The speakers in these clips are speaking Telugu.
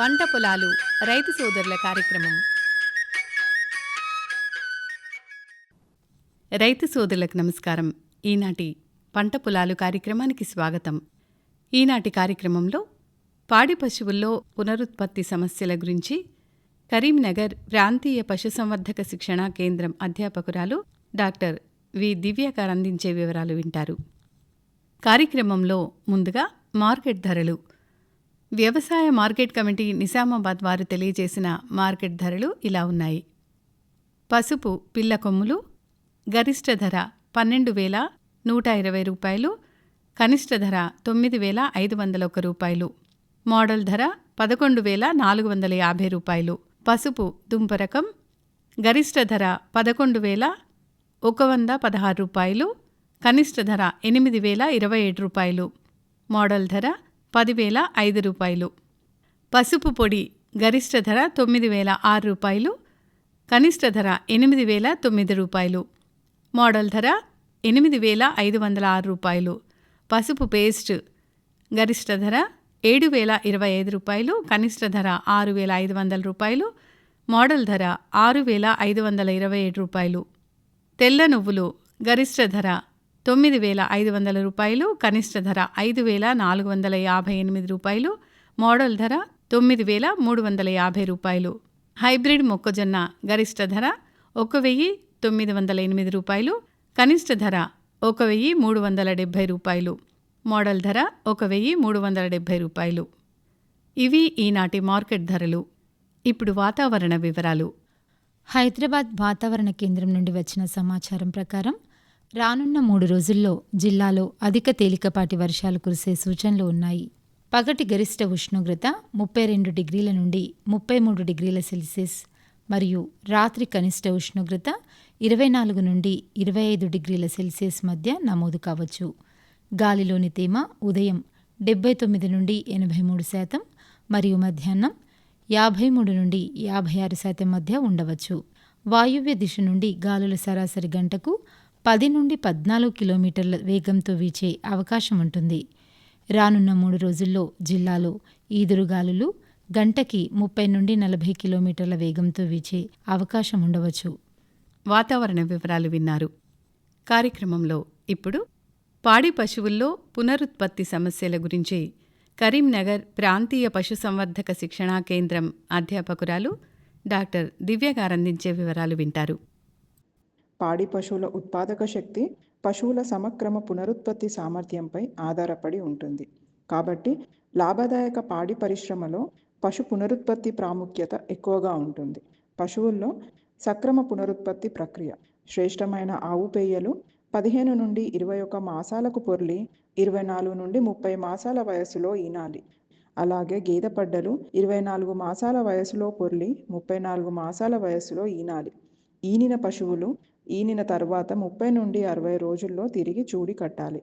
పంట పొలాలు రైతు సోదరుల కార్యక్రమం. రైతు సోదరులకు నమస్కారం. ఈనాటి పంట పొలాలు కార్యక్రమానికి స్వాగతం. ఈనాటి కార్యక్రమంలో పాడి పశువుల్లో పునరుత్పత్తి సమస్యల గురించి కరీంనగర్ ప్రాంతీయ పశుసంవర్ధక శిక్షణా కేంద్రం అధ్యాపకురాలు డాక్టర్ వి. దివ్య అందించే వివరాలు వింటారు. కార్యక్రమంలో ముందుగా మార్కెట్ ధరలు వ్యవసాయ మార్కెట్ కమిటీ నిజామాబాద్ వారు తెలియజేసిన మార్కెట్ ధరలు ఇలా ఉన్నాయి. పసుపు పిల్ల కొమ్ములు గరిష్ట ధర పన్నెండు వేల నూట ఇరవై రూపాయలు కనిష్ట ధర తొమ్మిది వేల ఐదు వందల ఒక రూపాయలు మోడల్ ధర పదకొండు వేల నాలుగు వందల యాభై రూపాయలు పసుపు దుంప రకం గరిష్ట ధర పదకొండు వేల ఒక వంద పదహారు రూపాయలు కనిష్ట ధర ఎనిమిది వేల ఇరవై ఏడు రూపాయలు మోడల్ ధర పదివేల ఐదు రూపాయలు. పసుపు పొడి గరిష్ట ధర తొమ్మిది వేల ఆరు రూపాయలు. కనిష్ట ధర ఎనిమిది వేల తొమ్మిది రూపాయలు. మోడల్ ధర ఎనిమిది వేల ఐదు వందల ఆరు రూపాయలు. పసుపు పేస్ట్ గరిష్ట ధర ఏడు వేల ఇరవై ఐదు రూపాయలు. కనిష్ట ధర ఆరు వేల ఐదు వందల రూపాయలు. మోడల్ ధర ఆరు వేల ఐదు వందల ఇరవై ఏడు రూపాయలు. తెల్ల నువ్వులు గరిష్ట ధర తొమ్మిది వేల ఐదు వందల రూపాయలు కనిష్ట ధర ఐదు వేల నాలుగు వందల యాభై ఎనిమిది రూపాయలు మోడల్ ధర తొమ్మిది వేల మూడు వందల యాభై రూపాయలు. హైబ్రిడ్ మొక్కజొన్న గరిష్ట ధర ఒక వెయ్యి తొమ్మిది వందల ఎనిమిది రూపాయలు కనిష్ట ధర ఒక వెయ్యి మూడు వందల డెబ్భై రూపాయలు మోడల్ ధర ఒక వెయ్యి మూడు వందల డెబ్భై రూపాయలు. ఇవి ఈనాటి మార్కెట్ ధరలు. ఇప్పుడు వాతావరణ వివరాలు. హైదరాబాద్ వాతావరణ కేంద్రం నుండి వచ్చిన సమాచారం ప్రకారం రానున్న మూడు రోజుల్లో జిల్లాలో అధిక తేలికపాటి వర్షాలు కురిసే సూచనలు ఉన్నాయి. పగటి గరిష్ట ఉష్ణోగ్రత ముప్పై రెండు డిగ్రీల నుండి ముప్పై మూడు డిగ్రీల సెల్సియస్ మరియు రాత్రి కనిష్ట ఉష్ణోగ్రత ఇరవై నాలుగు నుండి ఇరవై ఐదు డిగ్రీల సెల్సియస్ మధ్య నమోదు కావచ్చు. గాలిలోని తేమ ఉదయం డెబ్బై తొమ్మిది నుండి ఎనభై మూడు శాతం మరియు మధ్యాహ్నం యాభై మూడు నుండి యాభై ఆరు శాతం మధ్య ఉండవచ్చు. వాయువ్య దిశ నుండి గాలుల సరాసరి గంటకు పది నుండి పద్నాలుగు కిలోమీటర్ల వేగంతో వీచే అవకాశం ఉంటుంది. రానున్న మూడు రోజుల్లో జిల్లాలో ఈదురుగాలులు గంటకి ముప్పై నుండి నలభై కిలోమీటర్ల వేగంతో వీచే అవకాశం ఉండవచ్చు. వాతావరణ వివరాలు విన్నారు. కార్యక్రమంలో ఇప్పుడు పాడి పశువుల్లో పునరుత్పత్తి సమస్యల గురించి కరీంనగర్ ప్రాంతీయ పశుసంవర్ధక శిక్షణా కేంద్రం అధ్యాపకురాలు డాక్టర్ దివ్య గారందించే వివరాలు వింటారు. పాడి పశువుల ఉత్పాదక శక్తి పశువుల సమక్రమ పునరుత్పత్తి సామర్థ్యంపై ఆధారపడి ఉంటుంది. కాబట్టి లాభదాయక పాడి పరిశ్రమలో పశు పునరుత్పత్తి ప్రాముఖ్యత ఎక్కువగా ఉంటుంది. పశువుల్లో సక్రమ పునరుత్పత్తి ప్రక్రియ శ్రేష్టమైన ఆవు పేయలు పదిహేను నుండి ఇరవై ఒక మాసాలకు పొర్లి ఇరవై నాలుగు నుండి ముప్పై మాసాల వయస్సులో ఈనాలి. అలాగే గేదె పడ్డలు ఇరవై నాలుగు మాసాల వయసులో పొర్లి ముప్పై నాలుగు మాసాల వయసులో ఈనాలి. ఈనిన పశువులు ఈనిన తర్వాత ముప్పై నుండి అరవై రోజుల్లో తిరిగి చూడి కట్టాలి.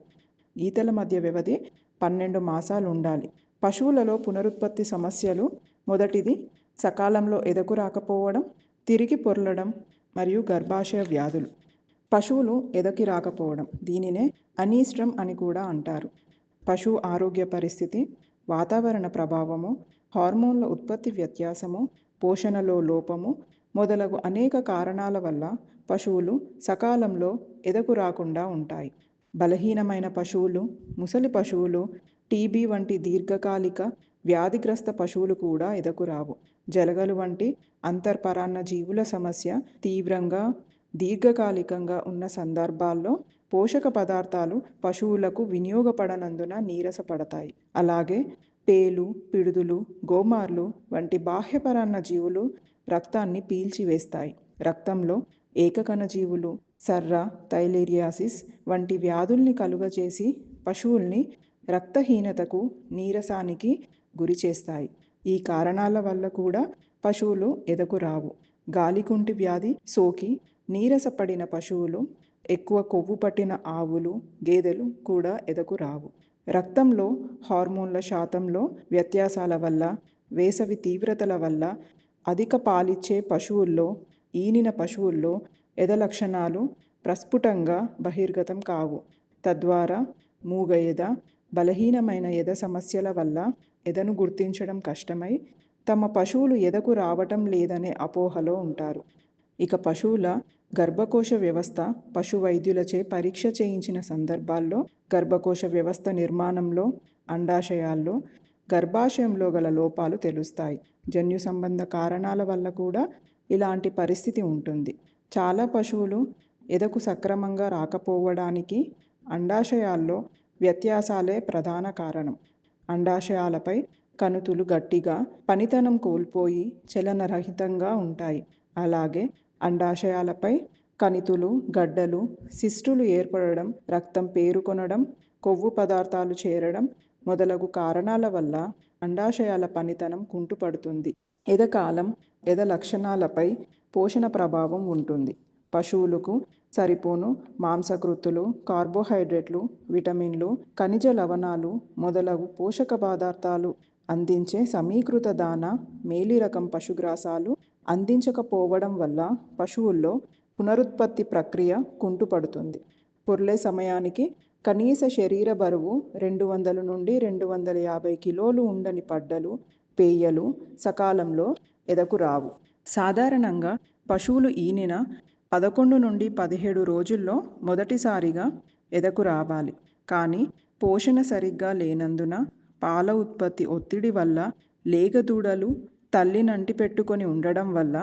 ఈతల మధ్య వ్యవధి పన్నెండు మాసాలు ఉండాలి పశువులలో పునరుత్పత్తి సమస్యలు మొదటిది సకాలంలో ఎదకు రాకపోవడం తిరిగి పొరలడం మరియు గర్భాశయ వ్యాధులు. పశువులు ఎదకి రాకపోవడం దీనినే అనీస్ట్రమ్ అని కూడా అంటారు. పశువు ఆరోగ్య పరిస్థితి వాతావరణ ప్రభావము హార్మోన్ల ఉత్పత్తి వ్యత్యాసము పోషణలో లోపము మొదలగు అనేక కారణాల వల్ల పశువులు సకాలంలో ఎదకు రాకుండా ఉంటాయి. బలహీనమైన పశువులు ముసలి పశువులు టీబీ వంటి దీర్ఘకాలిక వ్యాధిగ్రస్త పశువులు కూడా ఎదకురావు జలగలు వంటి అంతర్పరాన్న జీవుల సమస్య తీవ్రంగా దీర్ఘకాలికంగా ఉన్న సందర్భాల్లో పోషక పదార్థాలు పశువులకు వినియోగపడనందున నీరసపడతాయి. అలాగే పేలు పిడుదులు గోమార్లు వంటి బాహ్యపరాన్న జీవులు రక్తాన్ని పీల్చివేస్తాయి. రక్తంలో ఏకకణజీవులు సర్ర థైలేరియాసిస్ వంటి వ్యాధుల్ని కలుగజేసి పశువుల్ని రక్తహీనతకు నీరసానికి గురి చేస్తాయి. ఈ కారణాల వల్ల కూడా పశువులు ఎదకు రావు. గాలికుంటి వ్యాధి సోకి నీరసపడిన పశువులు ఎక్కువ కొవ్వు పట్టిన ఆవులు గేదెలు కూడా ఎదకు రావు. రక్తంలో హార్మోన్ల శాతంలో వ్యత్యాసాల వల్ల వేసవి తీవ్రతల వల్ల అధిక పాలిచ్చే పశువుల్లో ఈనిన పశువుల్లో ఎద లక్షణాలు ప్రస్ఫుటంగా బహిర్గతం కావు. తద్వారా మూగ ఎద బలహీనమైన ఎద సమస్యల వల్ల ఎదను గుర్తించడం కష్టమై తమ పశువులు ఎదకు రావటం లేదనే అపోహలో ఉంటారు. ఇక పశువుల గర్భకోశ వ్యవస్థ పశు వైద్యులచే పరీక్ష చేయించిన సందర్భాల్లో గర్భకోశ వ్యవస్థ నిర్మాణంలో అండాశయాల్లో గర్భాశయంలో గల లోపాలు తెలుస్తాయి. జన్యు సంబంధ కారణాల వల్ల కూడా ఇలాంటి పరిస్థితి ఉంటుంది. చాలా పశువులు ఎదకు సక్రమంగా రాకపోవడానికి అండాశయాల్లో వ్యత్యాసాలే ప్రధాన కారణం. అండాశయాలపై కణుతులు గట్టిగా పనితనం కోల్పోయి చలనరహితంగా ఉంటాయి. అలాగే అండాశయాలపై కణితులు గడ్డలు సిస్టులు ఏర్పడడం రక్తం పేరుకొనడం కొవ్వు పదార్థాలు చేరడం మొదలగు కారణాల వల్ల అండాశయాల పనితనం కుంటుపడుతుంది. ఎదకాలం ఎద లక్షణాలపై పోషణ ప్రభావం ఉంటుంది. పశువులకు సరిపోను మాంసకృతులు కార్బోహైడ్రేట్లు విటమిన్లు ఖనిజ లవణాలు మొదలగు పోషక పదార్థాలు అందించే సమీకృత దాన మేలి రకం పశుగ్రాసాలు అందించకపోవడం వల్ల పశువుల్లో పునరుత్పత్తి ప్రక్రియ కుంటుపడుతుంది. పొర్లే సమయానికి కనీస శరీర బరువు రెండు వందల నుండి రెండు వందల యాభై కిలోలు ఉండని పడ్డలు పేయలు సకాలంలో ఎదకు రావు. సాధారణంగా పశువులు ఈనిన పదకొండు నుండి పదిహేడు రోజుల్లో మొదటిసారిగా ఎదకు రావాలి. కానీ పోషణ సరిగ్గా లేనందున పాల ఉత్పత్తి ఒత్తిడి వల్ల లేగదూడలు తల్లినంటి పెట్టుకొని ఉండడం వల్ల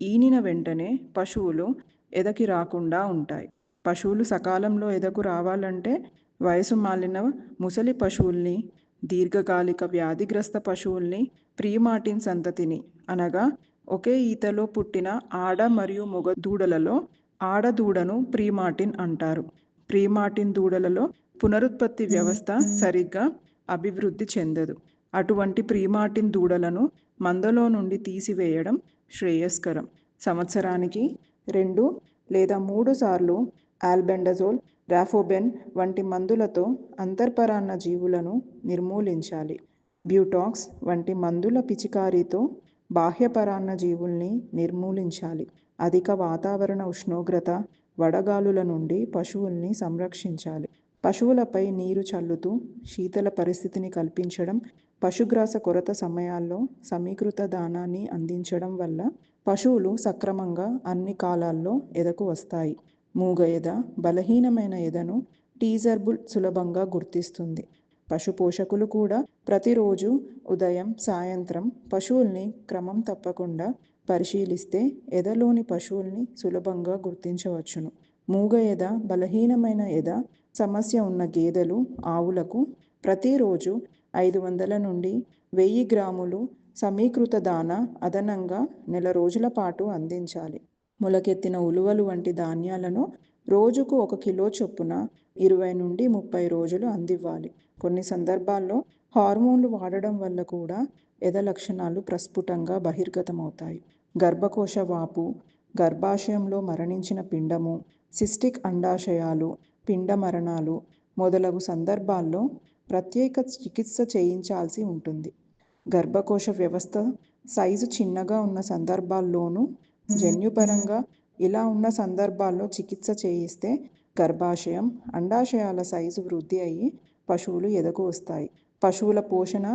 ఈనిన వెంటనే పశువులు ఎదకి రాకుండా ఉంటాయి. పశువులు సకాలంలో ఎదకు రావాలంటే వయసు మాలిన ముసలి పశువుల్ని దీర్ఘకాలిక వ్యాధిగ్రస్త పశువుల్ని ప్రీమాటిన్ సంతతిని అనగా ఒకే ఈతలో పుట్టిన ఆడ మరియు మొగ దూడలలో ఆడ దూడను ప్రీమాటిన్ అంటారు. ప్రీమాటిన్ దూడలలో పునరుత్పత్తి వ్యవస్థ సరిగ్గా అభివృద్ధి చెందదు. అటువంటి ప్రీమాటిన్ దూడలను మందలో నుండి తీసివేయడం శ్రేయస్కరం. సంవత్సరానికి రెండు లేదా మూడు సార్లు ఆల్బెండజోల్ రాఫోబెన్ వంటి మందులతో అంతర్పరాన్న జీవులను నిర్మూలించాలి. బ్యూటాక్స్ వంటి మందుల పిచికారీతో బాహ్యపరాన్న జీవుల్ని నిర్మూలించాలి. అధిక వాతావరణ ఉష్ణోగ్రత వడగాలుల నుండి పశువుల్ని సంరక్షించాలి. పశువులపై నీరు చల్లుతూ శీతల పరిస్థితిని కల్పించడం పశుగ్రాస కొరత సమయాల్లో సమీకృత దానాన్ని అందించడం వల్ల పశువులు సక్రమంగా అన్ని కాలాల్లో ఎదకు వస్తాయి. మూగ ఎద బలహీనమైన ఎదను టీజర్బుల్ సులభంగా గుర్తిస్తుంది. పశు పోషకులు కూడా ప్రతిరోజు ఉదయం సాయంత్రం పశువుల్ని క్రమం తప్పకుండా పరిశీలిస్తే ఎదలోని పశువుల్ని సులభంగా గుర్తించవచ్చును. మూగ ఎద బలహీనమైన ఎద సమస్య ఉన్న గేదెలు ఆవులకు ప్రతిరోజు ఐదు వందల నుండి వెయ్యి గ్రాములు సమీకృత దాన అదనంగా నెల రోజుల పాటు అందించాలి. మొలకెత్తిన ఉలువలు వంటి ధాన్యాలను రోజుకు ఒక కిలో చొప్పున ఇరవై నుండి ముప్పై రోజులు అందివ్వాలి. కొన్ని సందర్భాల్లో హార్మోన్లు వాడడం వల్ల కూడా ఎద లక్షణాలు ప్రస్ఫుటంగా బహిర్గతమవుతాయి. గర్భకోశ వాపు గర్భాశయంలో మరణించిన పిండము సిస్టిక్ అండాశయాలు పిండ మరణాలు మొదలగు సందర్భాల్లో ప్రత్యేక చికిత్స చేయించాల్సి ఉంటుంది. గర్భకోశ వ్యవస్థ సైజు చిన్నగా ఉన్న సందర్భాల్లోనూ జన్యుపరంగా ఇలా ఉన్న సందర్భాల్లో చికిత్స చేయిస్తే గర్భాశయం అండాశయాల సైజు వృద్ధి అయ్యి పశువులు ఎదకు వస్తాయి. పశువుల పోషణ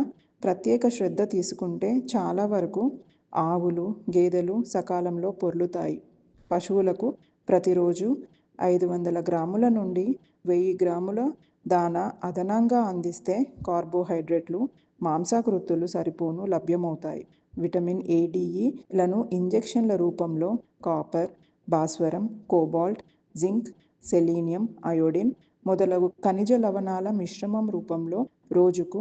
ప్రత్యేక శ్రద్ధ తీసుకుంటే చాలా వరకు ఆవులు గేదెలు సకాలంలో పొర్లుతాయి. పశువులకు ప్రతిరోజు ఐదు వందల గ్రాముల నుండి వెయ్యి గ్రాముల దానా అదనంగా అందిస్తే కార్బోహైడ్రేట్లు మాంసాకృతులు సరిపోను లభ్యమవుతాయి. విటమిన్ ఏడిఈలను ఇంజెక్షన్ల రూపంలో కాపర్ భాస్వరం కోబాల్ట్ జింక్ సెలీనియం అయోడిన్ మొదలగు ఖనిజ లవణాల మిశ్రమం రూపంలో రోజుకు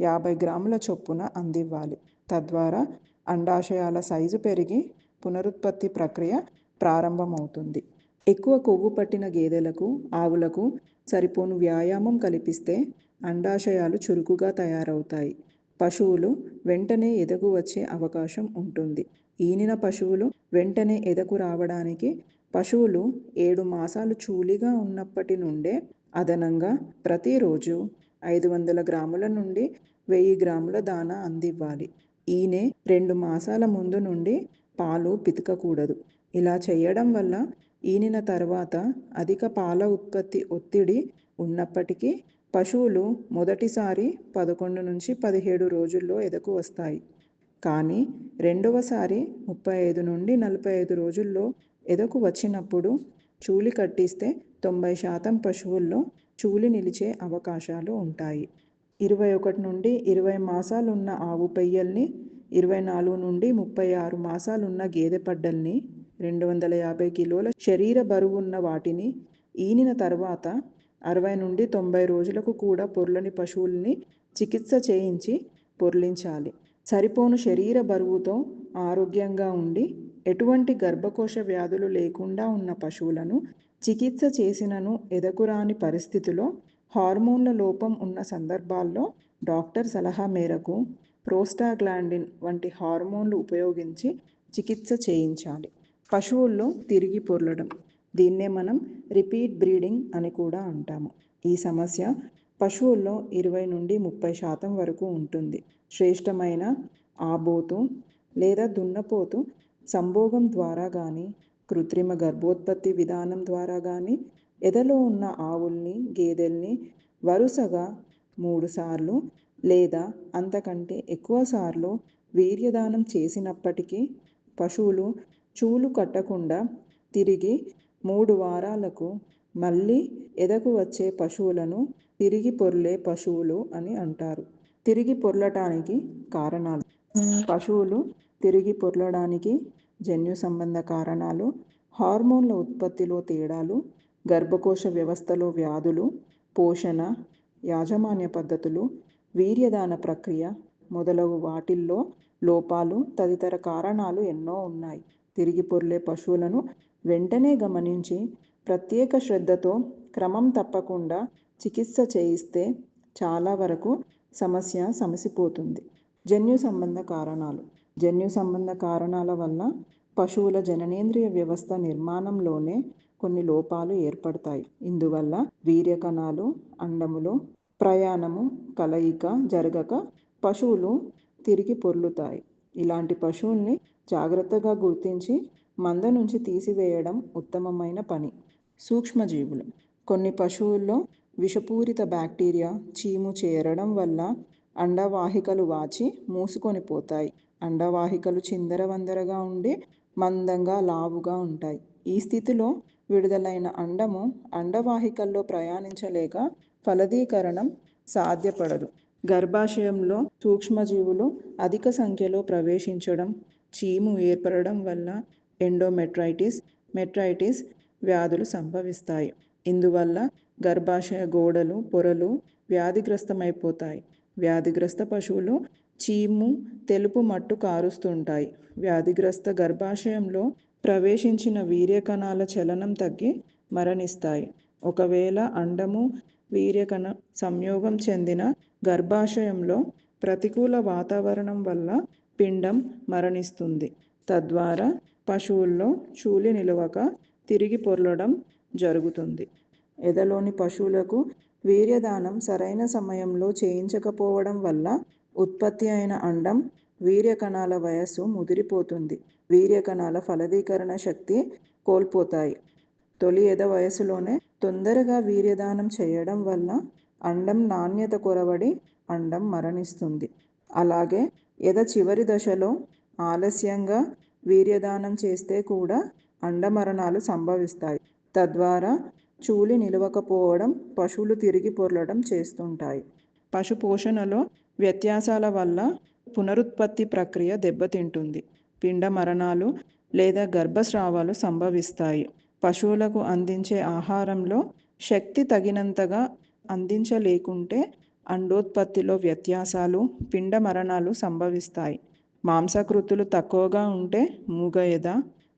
యాభై గ్రాముల చొప్పున అందివ్వాలి. తద్వారా అండాశయాల సైజు పెరిగి పునరుత్పత్తి ప్రక్రియ ప్రారంభమవుతుంది. ఎక్కువ కొవ్వు పట్టిన గేదెలకు ఆవులకు సరిపోను వ్యాయామం కల్పిస్తే అండాశయాలు చురుకుగా తయారవుతాయి. పశువులు వెంటనే ఎదగు వచ్చే అవకాశం ఉంటుంది. ఈనిన పశువులు వెంటనే ఎదకు రావడానికి పశువులు ఏడు మాసాలు చూలిగా ఉన్నప్పటి నుండే అదనంగా ప్రతిరోజు ఐదు వందల గ్రాముల నుండి వెయ్యి గ్రాముల దానా అందివ్వాలి. ఈయన రెండు మాసాల ముందు నుండి పాలు పితకకూడదు. ఇలా చేయడం వల్ల ఈనిన తర్వాత అధిక పాల ఉత్పత్తి ఒత్తిడి ఉన్నప్పటికీ పశువులు మొదటిసారి పదకొండు నుంచి పదిహేడు రోజుల్లో ఎదకు వస్తాయి. కానీ రెండవసారి ముప్పై ఐదు నుండి నలభై ఐదు రోజుల్లో ఎదకు వచ్చినప్పుడు చూలి కట్టిస్తే తొంభై శాతం పశువుల్లో చూలి నిలిచే అవకాశాలు ఉంటాయి. ఇరవై ఒకటి నుండి ఇరవై మాసాలున్న ఆవు పెయ్యల్ని ఇరవై నాలుగు నుండి ముప్పై ఆరు మాసాలున్న గేదె పడ్డల్ని రెండు వందల యాభై కిలోల శరీర బరువు ఉన్న వాటిని ఈనిన తర్వాత అరవై నుండి తొంభై రోజులకు కూడా పొర్లని పశువుల్ని చికిత్స చేయించి పొర్లించాలి. సరిపోను శరీర బరువుతో ఆరోగ్యంగా ఉండి ఎటువంటి గర్భకోశ వ్యాధులు లేకుండా ఉన్న పశువులను చికిత్స చేసినను ఎదకురాని పరిస్థితిలో హార్మోన్ల లోపం ఉన్న సందర్భాల్లో డాక్టర్ సలహా మేరకు ప్రోస్టాగ్లాండిన్ వంటి హార్మోన్లు ఉపయోగించి చికిత్స చేయించాలి. పశువుల్లో తిరిగి పొర్లడం. దీన్నే మనం రిపీట్ బ్రీడింగ్ అని కూడా అంటాము. ఈ సమస్య పశువుల్లో ఇరవై నుండి ముప్పై శాతం వరకు ఉంటుంది. శ్రేష్టమైన ఆబోతు లేదా దున్నపోతు సంభోగం ద్వారా కానీ కృత్రిమ గర్భోత్పత్తి విధానం ద్వారా కానీ ఎదలో ఉన్న ఆవుల్ని గేదెల్ని వరుసగా మూడుసార్లు లేదా అంతకంటే ఎక్కువ సార్లు వీర్యదానం చేసినప్పటికీ పశువులు చూలు కట్టకుండా తిరిగి మూడు వారాలకు మళ్ళీ ఎదకు వచ్చే పశువులను తిరిగి పొర్లే పశువులు అని అంటారు. తిరిగి పొర్లటానికి కారణాలు. పశువులు తిరిగి పొర్లడానికి జన్యు సంబంధ కారణాలు హార్మోన్ల ఉత్పత్తిలో తేడాలు గర్భకోశ వ్యవస్థలో వ్యాధులు పోషణ యాజమాన్య పద్ధతులు వీర్యదాన ప్రక్రియ మొదలగు వాటిల్లో లోపాలు తదితర కారణాలు ఎన్నో ఉన్నాయి. తిరిగి పొర్లే పశువులను వెంటనే గమనించి ప్రత్యేక శ్రద్ధతో క్రమం తప్పకుండా చికిత్స చేయిస్తే చాలా వరకు సమస్య సమసిపోతుంది. జన్యు సంబంధ కారణాలు. జన్యు సంబంధ కారణాల వల్ల పశువుల జననేంద్రియ వ్యవస్థ నిర్మాణంలోనే కొన్ని లోపాలు ఏర్పడతాయి. ఇందువల్ల వీర్యకణాలు అండములు అండములో ప్రయాణము కలయిక జరగక పశువులు తిరిగి పొర్లుతాయి. ఇలాంటి పశువుల్ని జాగ్రత్తగా గుర్తించి మంద నుంచి తీసివేయడం ఉత్తమమైన పని. సూక్ష్మజీవులు. కొన్ని పశువుల్లో విషపూరిత బ్యాక్టీరియా చీము చేరడం వల్ల అండవాహికలు వాచి మూసుకొని పోతాయి. అండవాహికలు చిందరవందరగా ఉండి మందంగా లావుగా ఉంటాయి. ఈ స్థితిలో విడుదలైన అండము అండవాహికల్లో ప్రయాణించలేక ఫలదీకరణం సాధ్యపడదు. గర్భాశయంలో సూక్ష్మజీవులు అధిక సంఖ్యలో ప్రవేశించడం చీము ఏర్పడడం వల్ల ఎండోమెట్రైటిస్ మెట్రైటిస్ వ్యాధులు సంభవిస్తాయి. ఇందువల్ల గర్భాశయ గోడలు పొరలు వ్యాధిగ్రస్తమైపోతాయి. వ్యాధిగ్రస్త పశువులు చీము తెలుపు మట్టు కారుస్తుంటాయి. వ్యాధిగ్రస్త గర్భాశయంలో ప్రవేశించిన వీర్యకణాల చలనం తగ్గి మరణిస్తాయి. ఒకవేళ అండము వీర్యకణ సంయోగం చెందిన గర్భాశయంలో ప్రతికూల వాతావరణం వల్ల పిండం మరణిస్తుంది. తద్వారా పశువుల్లో చూలి నిలవక తిరిగి పొర్లడం జరుగుతుంది. ఎదలోని పశువులకు వీర్యదానం సరైన సమయంలో చేయించకపోవడం వల్ల ఉత్పత్తి అయిన అండం వీర్యకణాల వయస్సు ముదిరిపోతుంది. వీర్యకణాల ఫలదీకరణ శక్తి కోల్పోతాయి. తొలి ఎద వయసులోనే తొందరగా వీర్యదానం చేయడం వల్ల అండం నాణ్యత కొరవడి అండం మరణిస్తుంది. అలాగే ఎద చివరి దశలో ఆలస్యంగా వీర్యదానం చేస్తే కూడా అండమరణాలు సంభవిస్తాయి. తద్వారా చూలి నిలవకపోవడం పశువులు తిరిగి పొరలడం చేస్తుంటాయి. పశు పోషణలో వ్యత్యాసాల వల్ల పునరుత్పత్తి ప్రక్రియ దెబ్బతింటుంది. పిండ మరణాలు లేదా గర్భస్రావాలు సంభవిస్తాయి. పశువులకు అందించే ఆహారంలో శక్తి తగినంతగా అందించలేకుంటే అండోత్పత్తిలో వ్యత్యాసాలు పిండ మరణాలు సంభవిస్తాయి. మాంసకృతులు తక్కువగా ఉంటే మూగ ఎద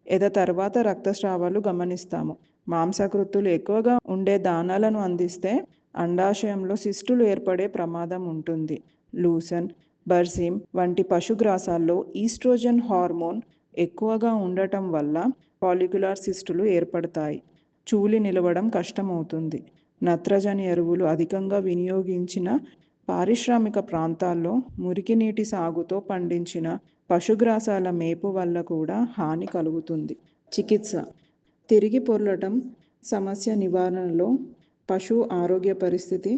ఎద తర్వాత రక్తస్రావాలు గమనిస్తాము. మాంసకృతులు ఎక్కువగా ఉండే దానాలను అందిస్తే అండాశయంలో శిష్టులు ఏర్పడే ప్రమాదం ఉంటుంది. లూసన్ బర్సిమ్ వంటి పశుగ్రాసాల్లో ఈస్ట్రోజన్ హార్మోన్ ఎక్కువగా ఉండటం వల్ల పాలిక్యులార్ సిస్టులు ఏర్పడతాయి. చూలి నిలవడం కష్టమవుతుంది. నత్రజని ఎరువులు అధికంగా వినియోగించిన పారిశ్రామిక ప్రాంతాల్లో మురికి నీటి సాగుతో పండించిన పశుగ్రాసాల మేపు వల్ల కూడా హాని కలుగుతుంది. చికిత్స. తిరిగి పొర్లటం సమస్య నివారణలో పశు ఆరోగ్య పరిస్థితి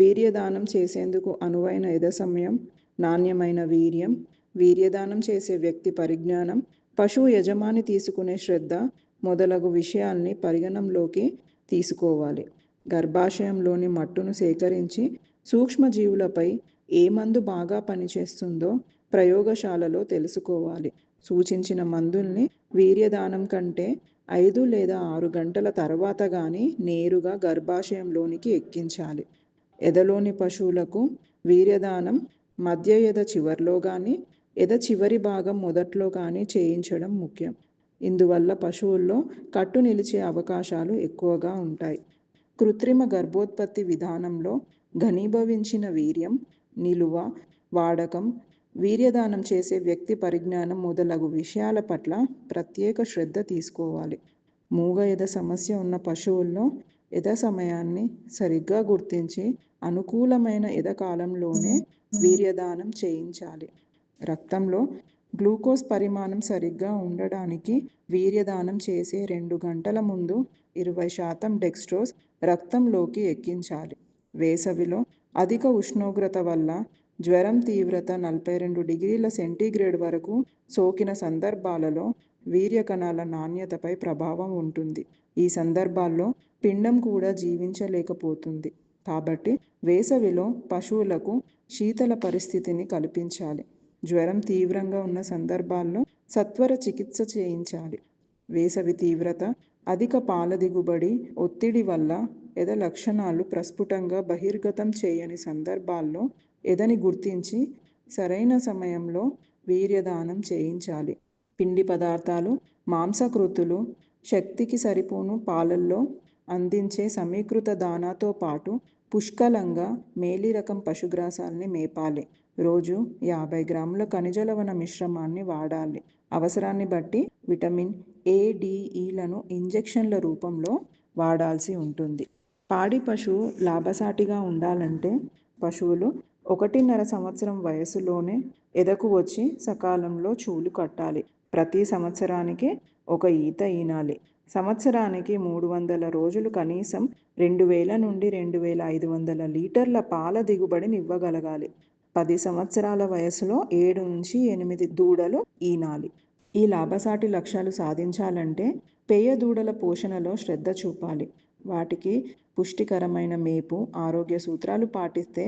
వీర్యదానం చేసేందుకు అనువైన ఎద సమయం నాణ్యమైన వీర్యం వీర్యదానం చేసే వ్యక్తి పరిజ్ఞానం పశువు యజమాని తీసుకునే శ్రద్ధ మొదలగు విషయాల్ని పరిగణంలోకి తీసుకోవాలి. గర్భాశయంలోని మట్టును సేకరించి సూక్ష్మజీవులపై ఏ మందు బాగా పనిచేస్తుందో ప్రయోగశాలలో తెలుసుకోవాలి. సూచించిన మందుల్ని వీర్యదానం కంటే ఐదు లేదా ఆరు గంటల తర్వాత కానీ నేరుగా గర్భాశయంలోనికి ఎక్కించాలి. ఎదలోని పశువులకు వీర్యదానం మధ్య ఎద చివర్లో కానీ ఎద చివరి భాగం మొదట్లో కానీ చేయించడం ముఖ్యం. ఇందువల్ల పశువుల్లో కట్టు నిలిచే అవకాశాలు ఎక్కువగా ఉంటాయి. కృత్రిమ గర్భోత్పత్తి విధానంలో ఘనీభవించిన వీర్యం నిలువ వాడకం వీర్యదానం చేసే వ్యక్తి పరిజ్ఞానం మొదలగు విషయాల పట్ల ప్రత్యేక శ్రద్ధ తీసుకోవాలి. మూగ ఎద సమస్య ఉన్న పశువుల్లో ఎద సమయాన్ని సరిగ్గా గుర్తించి అనుకూలమైన ఎద కాలంలోనే వీర్యదానం చేయించాలి. రక్తంలో గ్లూకోజ్ పరిమాణం సరిగ్గా ఉండడానికి వీర్యదానం చేసే రెండు గంటల ముందు ఇరవై శాతం డెక్స్ట్రోజ్ రక్తంలోకి ఎక్కించాలి. వేసవిలో అధిక ఉష్ణోగ్రత వల్ల జ్వరం తీవ్రత నలభై రెండు డిగ్రీల సెంటీగ్రేడ్ వరకు సోకిన సందర్భాలలో వీర్య కణాల నాణ్యతపై ప్రభావం ఉంటుంది. ఈ సందర్భాల్లో పిండం కూడా జీవించలేకపోతుంది. కాబట్టి వేసవిలో పశువులకు శీతల పరిస్థితిని కల్పించాలి. జ్వరం తీవ్రంగా ఉన్న సందర్భాల్లో సత్వర చికిత్స చేయించాలి. వేసవి తీవ్రత అధిక పాల దిగుబడి ఒత్తిడి వల్ల ఎద లక్షణాలు ప్రస్ఫుటంగా బహిర్గతం చేయని సందర్భాల్లో ఎదని గుర్తించి సరైన సమయంలో వీర్యదానం చేయించాలి. పిండి పదార్థాలు మాంసకృతులు శక్తికి సరిపోను పాలల్లో అందించే సమీకృత దానాతో పాటు పుష్కలంగా మేలి రకం పశుగ్రాసాల్ని మేపాలి. రోజు యాభై గ్రాముల ఖనిజ లవణ మిశ్రమాన్ని వాడాలి. అవసరాన్ని బట్టి విటమిన్ ఏడిఈలను ఇంజెక్షన్ల రూపంలో వాడాల్సి ఉంటుంది. పాడి పశువు లాభసాటిగా ఉండాలంటే పశువులు ఒకటిన్నర సంవత్సరం వయసులోనే ఎదకు వచ్చి సకాలంలో చూలు కట్టాలి. ప్రతి సంవత్సరానికి ఒక ఈత ఈనాలి. సంవత్సరానికి మూడు వందల రోజులు కనీసం రెండు వేల నుండి రెండు వేల ఐదు వందల లీటర్ల పాల దిగుబడిని ఇవ్వగలగాలి పది సంవత్సరాల వయసులో ఏడు నుంచి ఎనిమిది దూడలు ఈనాలి. ఈ లాభసాటి లక్ష్యాలు సాధించాలంటే పేయ దూడల పోషణలో శ్రద్ధ చూపాలి. వాటికి పుష్టికరమైన మేపు ఆరోగ్య సూత్రాలు పాటిస్తే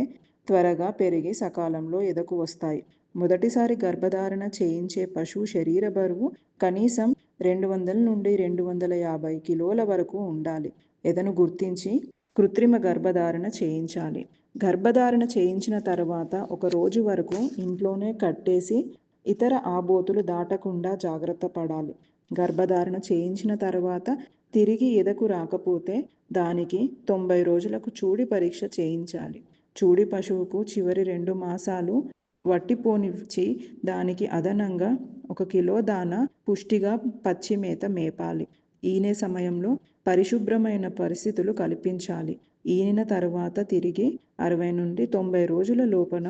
త్వరగా పెరిగి సకాలంలో ఎదకు వస్తాయి. మొదటిసారి గర్భధారణ చేయించే పశువు శరీర బరువు కనీసం రెండు వందల నుండి రెండు వందల యాభై కిలోల వరకు ఉండాలి. ఎదను గుర్తించి కృత్రిమ గర్భధారణ చేయించాలి. గర్భధారణ చేయించిన తర్వాత ఒక రోజు వరకు ఇంట్లోనే కట్టేసి ఇతర ఆబోతులు దాటకుండా జాగ్రత్త పడాలి. గర్భధారణ చేయించిన తర్వాత తిరిగి ఎదకు రాకపోతే దానికి తొంభై రోజులకు చూడి పరీక్ష చేయించాలి. చూడి పశువుకు చివరి రెండు మాసాలు వట్టిపోనిచ్చి దానికి అదనంగా ఒక కిలో దాన పుష్టిగా పచ్చి మేత మేపాలి. ఈనే సమయంలో పరిశుభ్రమైన పరిస్థితులు కల్పించాలి. ఈనిన తరువాత తిరిగి అరవై నుండి తొంభై రోజుల లోపల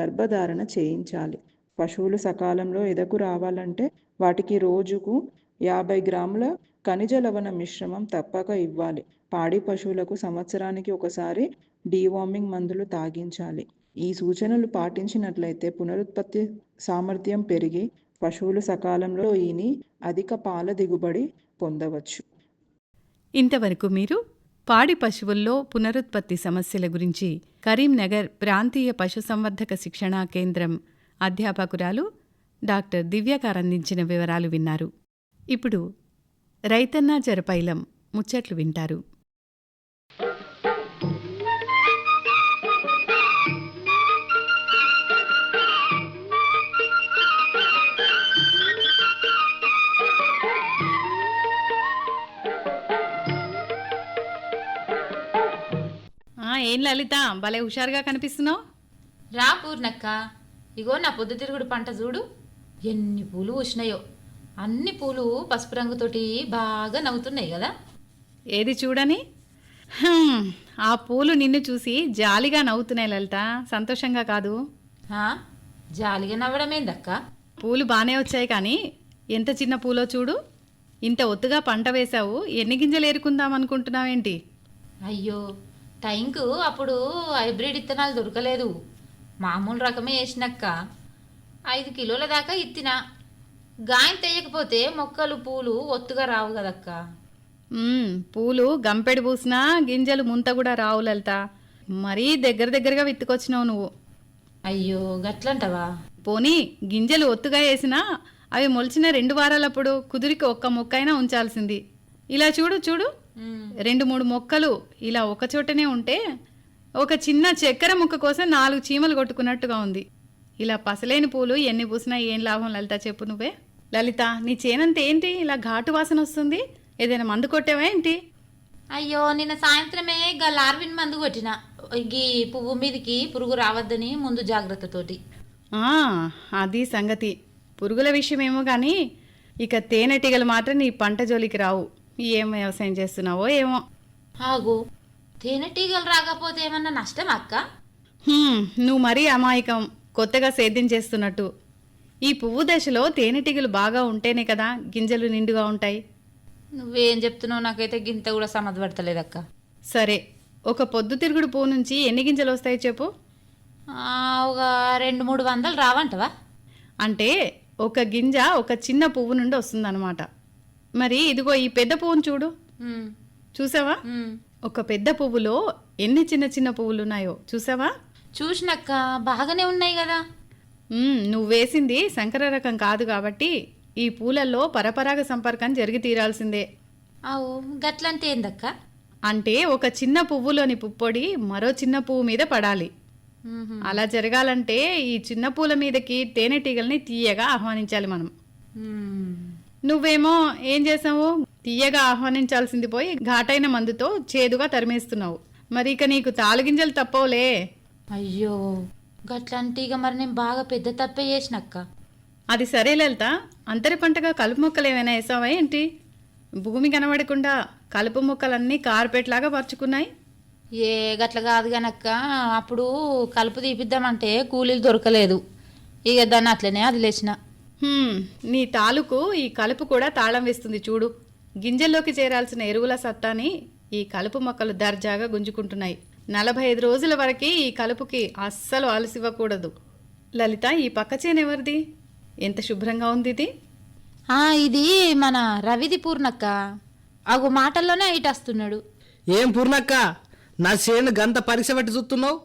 గర్భధారణ చేయించాలి. పశువులు సకాలంలో ఎదకు రావాలంటే వాటికి రోజుకు యాభై గ్రాముల ఖనిజ లవణ మిశ్రమం తప్పక ఇవ్వాలి. పాడి పశువులకు సంవత్సరానికి ఒకసారి డీవార్మింగ్ మందులు తాగించాలి. ఈ సూచనలు పాటించినట్లయితే పునరుత్పత్తి సామర్థ్యం పెరిగి పశువులు సకాలంలో ఈని అధిక పాల దిగుబడి పొందవచ్చు. ఇంతవరకు మీరు పాడి పశువుల్లో పునరుత్పత్తి సమస్యల గురించి కరీంనగర్ ప్రాంతీయ పశుసంవర్ధక శిక్షణా కేంద్రం అధ్యాపకురాలు డాక్టర్ దివ్యకార్ అందించిన వివరాలు విన్నారు. ఇప్పుడు రైతన్న జరపైలం ముచ్చట్లు వింటారు. ఏం లలిత? భలే హుషారుగా కనిపిస్తున్నావు. రా పూర్ణక్క. ఇగో నా పొద్దుతిరుగుడు పంట చూడు. ఎన్ని పూలు పూసినాయో అన్ని పూలు పసుపు రంగుతోటి బాగా నవ్వుతున్నాయి కదా. ఏది చూడని? ఆ పూలు నిన్ను చూసి జాలిగా నవ్వుతున్నాయి లలిత. సంతోషంగా కాదు. జాలిగా నవ్వడమేందక్క పూలు బాగానే వచ్చాయి కానీ ఎంత చిన్న పూలో చూడు? ఇంత ఒత్తుగా పంట వేశావు. ఎన్ని గింజలు ఏరుకుందాం అనుకుంటున్నావేంటి? అయ్యో టైంకు అప్పుడు హైబ్రిడ్ ఇత్తనాలు దొరకలేదు. మామూలు రకమే వేసినక్క ఐదు కిలోల దాకా ఇత్తిన. గాయం తెయ్యకపోతే మొక్కలు పూలు ఒత్తుగా రావు కదక్క. పూలు గంపెడు పూసినా గింజలు ముంత కూడా రావు లలిత. మరీ దగ్గర దగ్గరగా విత్తుకొచ్చినావు నువ్వు. అయ్యో గట్లంటవా? పోనీ గింజలు ఒత్తుగా వేసినా అవి మొలిచిన రెండు వారాలప్పుడు కుదిరికి ఒక్క మొక్కైనా ఉంచాల్సింది. ఇలా చూడు చూడు. రెండు మూడు మొక్కలు ఇలా ఒక చోటనే ఉంటే ఒక చిన్న చక్కెర ముక్క కోసం నాలుగు చీమలు కొట్టుకున్నట్టుగా ఉంది. ఇలా పసలేని పూలు ఎన్ని పూసినా ఏం లాభం లలిత చెప్పు నువ్వే. లలిత నీ చేనంత ఏంటి? ఇలా ఘాటు వాసన వస్తుంది. ఏదైనా మందు కొట్టావా ఏంటి? అయ్యో నిన్న సాయంత్రమే గా లార్విన్ మందు కొట్టిన. ఈ పువ్వు మీదకి పురుగు రావద్దని ముందు జాగ్రత్తతోటి. ఆ, అది సంగతి. పురుగుల విషయమేమో కానీ ఇక తేనెటీగలు మాత్రం నీ పంట జోలికి రావు. ఏం వ్యవసాయం చేస్తున్నావో ఏమో. ఆగు. తేనెటీగలు రాకపోతే ఏమన్నా నష్టం అక్క? నువ్వు మరీ అమాయకం. కొత్తగా సేద్యం చేస్తున్నట్టు. ఈ పువ్వు దశలో తేనెటీగలు బాగా ఉంటేనే కదా గింజలు నిండుగా ఉంటాయి. నువ్వేం చెప్తున్నావు? నాకైతే గింత కూడా సమర్థపడతలేదక్క సరే ఒక పొద్దుతిరుగుడు పువ్వు నుంచి ఎన్ని గింజలు వస్తాయి చెప్పు? ఒక రెండు మూడు వందలు రావంటవా? అంటే ఒక గింజ ఒక చిన్న పువ్వు నుండి వస్తుందన్నమాట. మరి ఇదిగో ఈ పెద్ద పువ్వును చూడు. చూసావా. ఒక పెద్ద పువ్వులో ఎన్ని చిన్న చిన్న పువ్వులు ఉన్నాయో చూసావా? చూసినక్క బాగానే ఉన్నాయి కదా. నువ్వు వేసింది సంకర రకం కాదు కాబట్టి ఈ పూలల్లో పరపరాగ సంపర్కం జరిగి తీరాల్సిందే. అవు గట్లంటే ఏందక్క? అంటే ఒక చిన్న పువ్వులోని పుప్పొడి మరో చిన్న పువ్వు మీద పడాలి. అలా జరగాలంటే ఈ చిన్న పూల మీదకి తేనెటీగల్ని తీయగా ఆహ్వానించాలి మనం. నువ్వేమో ఏం చేసావు? తీయగా ఆహ్వానించాల్సింది పోయి ఘాటైన మందుతో చేదుగా తరిమేస్తున్నావు. మరి ఇక నీకు తాలుగింజలు తప్పవులే. అయ్యో గట్లంటే ఇక మరి నేను బాగా పెద్ద తప్పే చేసినక్క. అది సరే లలిత అంతరి పంటగా కలుపు మొక్కలు ఏమైనా వేసావా ఏంటి? భూమి కనబడకుండా కలుపు మొక్కలన్నీ కార్పెట్ లాగా పరుచుకున్నాయి. ఏ గట్ల కాదు గనక్క అప్పుడు కలుపు తీపిద్దామంటే కూలీలు దొరకలేదు. ఇక దాన్ని అట్లనే వదిలేసిన. నీ తాలూకు ఈ కలుపు కూడా తాళం వేస్తుంది చూడు. గింజల్లోకి చేరాల్సిన ఎరువుల సత్తాని ఈ కలుపు మొక్కలు దర్జాగా గుంజుకుంటున్నాయి. నలభై ఐదు రోజుల వరకు ఈ కలుపుకి అస్సలు అలసివ్వకూడదు లలిత ఈ పక్క చేను ఎవరిది? ఎంత శుభ్రంగా ఉంది ఇది? ఆ, ఇది మన రవిది పూర్ణక్క. అగు మాటల్లోనే ఇటు వస్తున్నాడు. ఏం పూర్ణక్క? నా చేను గంత పరీక్ష పెట్టి చూస్తున్నావు?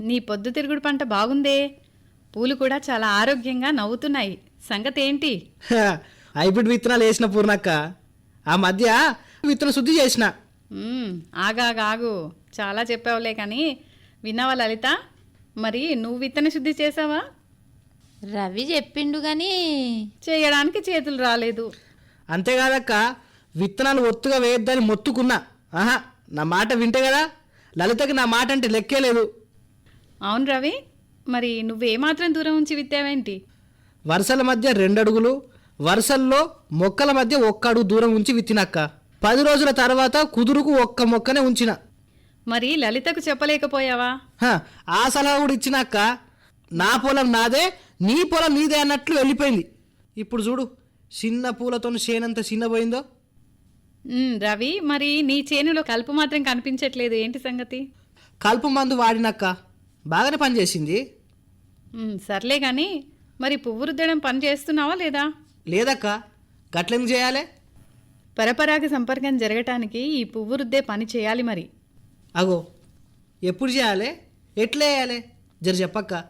నీ పొద్దు తిరుగుడు పంట బాగుందే. పూలు కూడా చాలా ఆరోగ్యంగా నవ్వుతున్నాయి. సంగతి ఏంటి హైబ్రిడ్ విత్తనాలు వేసిన పూర్ణక్క. ఆ మధ్య విత్తన శుద్ధి చేసిన. ఆగాగాగు చాలా చెప్పావులే కానీ. విన్నావా లలిత? మరి నువ్వు విత్తన శుద్ధి చేసావా? రవి చెప్పిండు గాని. చేయడానికి చేతులు రాలేదు. అంతేకాదక్క విత్తనాలు ఒత్తుగా వేయొద్దని మొత్తుకున్నా. ఆహా నా మాట వింటే కదా? లలితకి నా మాట అంటే లెక్కే లేదు. అవును రవి మరి నువ్వేమాత్రం దూరం ఉంచి విత్తావేంటి? వరుసల మధ్య రెండు అడుగులు వరుసల్లో మొక్కల మధ్య ఒక్క అడుగు దూరం ఉంచి విత్తినక్క. పది రోజుల తర్వాత కుదురుకు ఒక్క మొక్కనే ఉంచిన. మరి లలితకు చెప్పలేకపోయావా? హ, ఆ సలహా కూడా ఇచ్చినాక నా పొలం నాదే నీ పొలం నీదే అన్నట్లు వెళ్ళిపోయింది. ఇప్పుడు చూడు చిన్న పూలతో చేనంత చిన్నపోయిందో రవి మరి నీ చేనులో కలుపు మాత్రం కనిపించట్లేదు. ఏంటి సంగతి? కలుపు మందు వాడినాక బాగానే పనిచేసింది. సర్లే కానీ మరి పువ్వు రుద్దడం పని చేస్తున్నావా లేదా? లేదక్క గట్లెందుకు చేయాలి? పరపరాగ సంపర్కం జరగటానికి ఈ పువ్వు రుద్దే పని చేయాలి మరి. అగో ఎప్పుడు చేయాలి? ఎట్లా వేయాలి జర చెప్పక్క.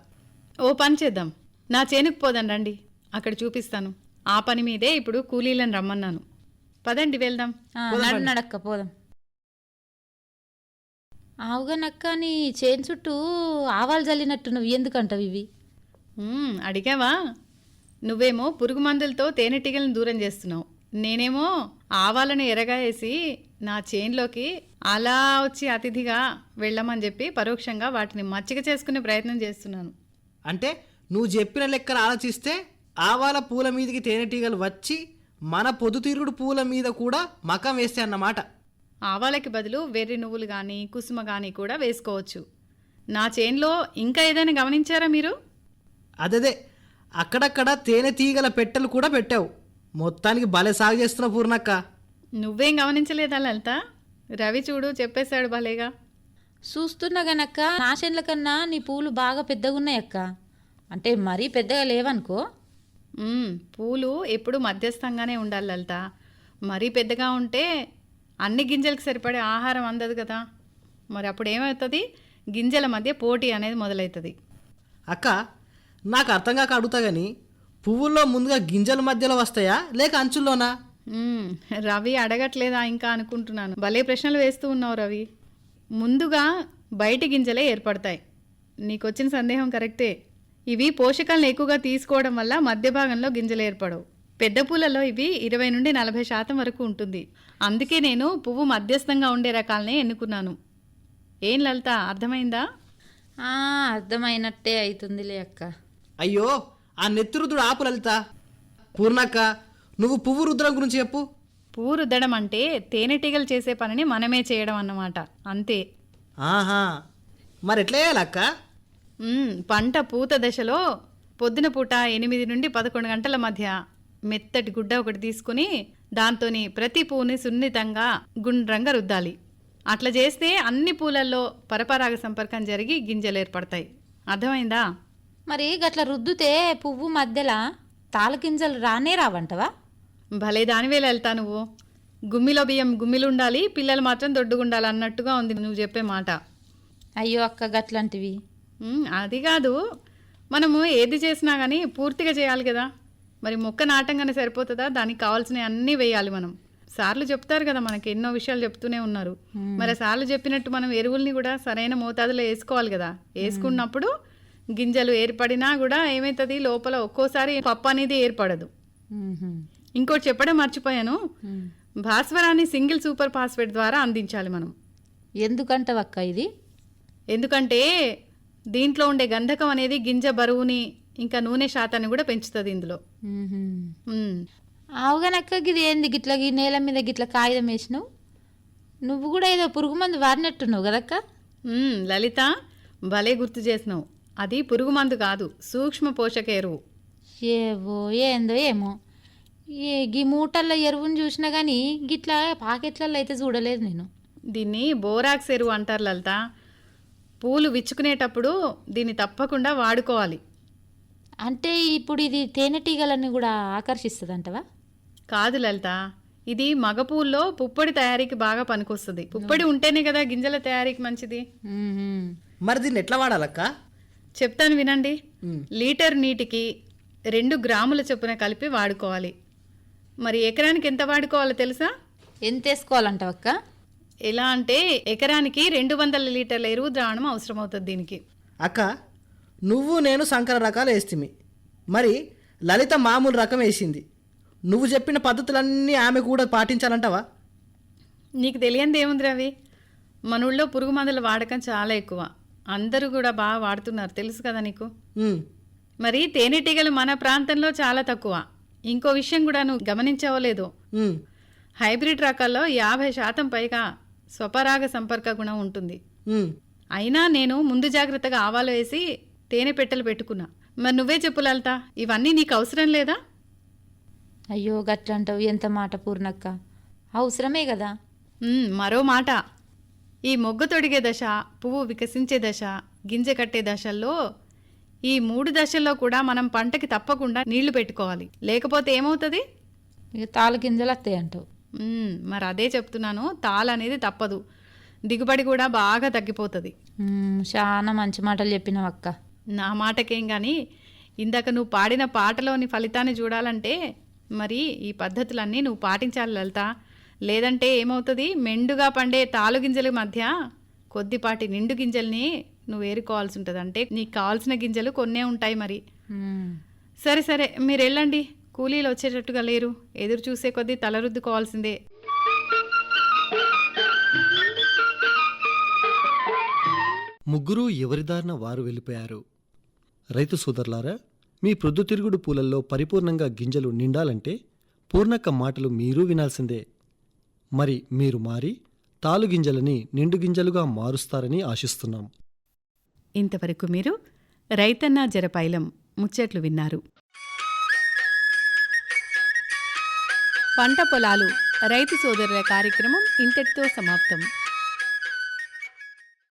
ఓ పని చేద్దాం. నా చేనుకు పోదాం రండి. అక్కడ చూపిస్తాను. ఆ పని మీదే ఇప్పుడు కూలీలను రమ్మన్నాను. పదండి వెళ్దాం. నడక్క పోదాం. ఆవుగానక్క నీ చేను చుట్టూ ఆవాలు జల్లినట్టు నువ్వు ఎందుకంటావు ఇవి? మ్మ్, అడిగావా? నువ్వేమో పురుగు మందులతో తేనెటీగలను దూరం చేస్తున్నావు. నేనేమో ఆవాలను ఎరగా వేసి నా చేన్లోకి అలా వచ్చి అతిథిగా వెళ్ళమని చెప్పి పరోక్షంగా వాటిని మచ్చిక చేసుకునే ప్రయత్నం చేస్తున్నాను. అంటే నువ్వు చెప్పిన లెక్కలు ఆలోచిస్తే ఆవాల పూల మీదకి తేనెటీగలు వచ్చి మన పొద్దుతిరుగుడు పూల మీద కూడా మకం వేస్తే అన్నమాట ఆవాలకి బదులు వెర్రి నువ్వులు కానీ కుసుమ కానీ కూడా వేసుకోవచ్చు. నా చేన్లో ఇంకా ఏదైనా గమనించారా మీరు? అదదే అక్కడక్కడ తేనెటీగల పెట్టెలు కూడా పెట్టావు. మొత్తానికి భలే సాగు చేస్తున్న పూర్ణక్క. నువ్వేం గమనించలేదా లలిత? రవి చూడు చెప్పేశాడు భలేగా. చూస్తున్నా గనక్క నా చేనుల కన్నా నీ పూలు బాగా పెద్దగా ఉన్నాయి అక్క. అంటే మరీ పెద్దగా లేవనుకో. పూలు ఎప్పుడు మధ్యస్థంగానే ఉండాలి లలిత. మరీ పెద్దగా ఉంటే అన్ని గింజలకు సరిపడే ఆహారం అందదు కదా. మరి అప్పుడు ఏమవుతుంది? గింజల మధ్య పోటీ అనేది మొదలవుతుంది అక్క నాకు అర్థం కాక అడుగుతా కానీ పువ్వుల్లో ముందుగా గింజల మధ్యలో వస్తాయా? లేక అంచుల్లోనా? రవి అడగట్లేదా ఇంకా అనుకుంటున్నాను. భలే ప్రశ్నలు వేస్తూ ఉన్నావు రవి. ముందుగా బయటి గింజలే ఏర్పడతాయి. నీకు వచ్చిన సందేహం కరెక్టే. ఇవి పోషకాలను ఎక్కువగా తీసుకోవడం వల్ల మధ్య భాగంలో గింజలు ఏర్పడవు. పెద్ద పూలలో ఇవి ఇరవై నుండి నలభై శాతం వరకు ఉంటుంది. అందుకే నేను పువ్వు మధ్యస్థంగా ఉండే రకాలనే ఎన్నుకున్నాను. ఏం లలిత అర్థమైందా? ఆ, అర్థమైనట్టే అవుతుందిలే అక్క. అయ్యో ఆ నెత్తి రుద్రుడు ఆపు లలిత. పూర్ణక్క నువ్వు పువ్వు రుద్రం గురించి చెప్పు. పువ్వు రుద్దడం అంటే తేనెటీగలు చేసే పనిని మనమే చేయడం అన్నమాట. అంతే. ఆహా. మరి ఎట్లా చేయాలక్క మ్మ్, పంట పూత దశలో పొద్దున పూట ఎనిమిది నుండి పదకొండు గంటల మధ్య మెత్తటి గుడ్డ ఒకటి తీసుకుని దాంతోని ప్రతి పువ్వుని సున్నితంగా గుండ్రంగా రుద్దాలి. అట్లా చేస్తే అన్ని పూలల్లో పరపరాగ సంపర్కం జరిగి గింజలు ఏర్పడతాయి. అర్థమైందా? మరి గట్ల రుద్దుతే పువ్వు మధ్యలో తాలగింజలు రానే రావంటవా? భలే దానివే వెళ్తా నువ్వు. గుమ్మిలో బియ్యం గుమ్మిలు ఉండాలి పిల్లలు మాత్రం దొడ్డుగుండాలి అన్నట్టుగా ఉంది నువ్వు చెప్పే మాట. అయ్యో అక్క గట్లాంటివి. అది కాదు. మనము ఏది చేసినా కానీ పూర్తిగా చేయాలి కదా. మరి మొక్క నాటంగానే సరిపోతుందా? దానికి కావాల్సినవి అన్నీ వేయాలి మనం. సార్లు చెప్తారు కదా మనకి ఎన్నో విషయాలు చెప్తూనే ఉన్నారు. మరి సార్లు చెప్పినట్టు మనం ఎరువుల్ని కూడా సరైన మోతాదులో వేసుకోవాలి కదా. వేసుకున్నప్పుడు గింజలు ఏర్పడినా కూడా ఏమవుతుంది లోపల ఒక్కోసారి పప్పు అనేది ఏర్పడదు. ఇంకోటి చెప్పడం మర్చిపోయాను. భాస్వరాన్ని సింగిల్ సూపర్ ఫాస్ఫేట్ ద్వారా అందించాలి మనం. ఎందుకంటవక్క ఇది? ఎందుకంటే దీంట్లో ఉండే గంధకం అనేది గింజ బరువుని ఇంకా నూనె శాతాన్ని కూడా పెంచుతుంది ఇందులో. అవుగానక్క ఇది ఏంది గిట్ల ఈ నేల మీద గిట్ల కాగితం వేసినావు? నువ్వు కూడా ఏదో పురుగు మందు వాడినట్టున్నావు కదక్క? లలిత భలే గుర్తు చేసినావు. అది పురుగు మందు కాదు సూక్ష్మ పోషక ఎరువు. ఏవో ఏందో ఏమో. ఏ గీ మూటల్లో ఎరువుని చూసినా కానీ గిట్ల పాకెట్లలో అయితే చూడలేదు నేను. దీన్ని బోరాక్స్ ఎరువు అంటారు లలిత. పూలు విచ్చుకునేటప్పుడు దీన్ని తప్పకుండా వాడుకోవాలి. అంటే ఇప్పుడు ఇది తేనెటీగలను కూడా ఆకర్షిస్తుంది కాదు లలిత ఇది మగపూల్లో పుప్పొడి తయారీకి బాగా పనికొస్తుంది. పుప్పొడి ఉంటేనే కదా గింజల తయారీకి మంచిది. మరి దీన్ని ఎట్లా వాడాలక్క? చెప్తాను వినండి. లీటర్ నీటికి రెండు గ్రాముల చొప్పున కలిపి వాడుకోవాలి. మరి ఎకరానికి ఎంత వాడుకోవాలో తెలుసా? ఎంత వేసుకోవాలంటావక్క? ఎలా అంటే ఎకరానికి రెండు వందల లీటర్ల ఎరువు ద్రావణం అవసరమవుతుంది దీనికి. అక్క నువ్వు నేను సంకర రకాలు వేస్తిమి. మరి లలిత మామూలు రకం వేసింది. నువ్వు చెప్పిన పద్ధతులన్నీ ఆమె కూడా పాటించాలంటావా? నీకు తెలియంది ఏముంది రవి? మన ఊళ్ళో పురుగు మందుల వాడకం చాలా ఎక్కువ. అందరూ కూడా బాగా వాడుతున్నారు. తెలుసు కదా నీకు? మరి తేనెటీగలు మన ప్రాంతంలో చాలా తక్కువ. ఇంకో విషయం కూడా నువ్వు గమనించావో లేదో ఉమ్, హైబ్రిడ్ రకాల్లో యాభై శాతం పైగా స్వపరాగ సంపర్క గుణం ఉంటుంది. అయినా నేను ముందు జాగ్రత్తగా ఆవాలు వేసి తేనె పెట్టెలు పెట్టుకున్నా. మరి నువ్వే చెప్పు లలిత ఇవన్నీ నీకు అవసరం లేదా? అయ్యో గట్లంటావు. ఎంత మాట పూర్ణక్క. అవసరమే కదా. మరో మాట. ఈ మొగ్గ తొడిగే దశ పువ్వు వికసించే దశ గింజ కట్టే దశల్లో ఈ మూడు దశల్లో కూడా మనం పంటకి తప్పకుండా నీళ్ళు పెట్టుకోవాలి. లేకపోతే ఏమవుతుంది? ఇక తాలు గింజలు వస్తాయి అంటావు. మరి అదే చెప్తున్నాను. తాళ అనేది తప్పదు. దిగుబడి కూడా బాగా తగ్గిపోతుంది. చాలా మంచి మాటలు చెప్పినావు అక్క. నా మాటకేం కానీ ఇందాక నువ్వు పాడిన పాటలోని ఫలితాన్ని చూడాలంటే మరి ఈ పద్ధతులన్నీ నువ్వు పాటించాలి లలిత. లేదంటే ఏమవుతుంది? మెండుగా పండే తాలు గింజల మధ్య కొద్దిపాటి నిండు గింజల్ని నువ్వు ఏరుకోవాల్సి ఉంటుంది. అంటే నీకు కావాల్సిన గింజలు కొన్నే ఉంటాయి మరి. సరే సరే మీరు వెళ్ళండి. కూలీలు వచ్చేటట్టుగా లేరు. ఎదురు చూసే కొద్దీ తలరుద్దుకోవాల్సిందే ముగ్గురు ఎవరిదారిన వారు వెళ్ళిపోయారు? రైతు సోదరులారా మీ ప్రొద్దుతిరుగుడు పూలల్లో పరిపూర్ణంగా గింజలు నిండాలంటే పూర్ణక్క మాటలు మీరూ వినాల్సిందే. మరి మీరు మారి తాలు గింజలని నిండు గింజలుగా మారుస్తారని ఆశిస్తున్నాం. ఇంతవరకు మీరు రైతన్న జరపైలం ముచ్చట్లు విన్నారు. పంట పొలాలు రైతు సోదరుల కార్యక్రమం ఇంతటితో సమాప్తం.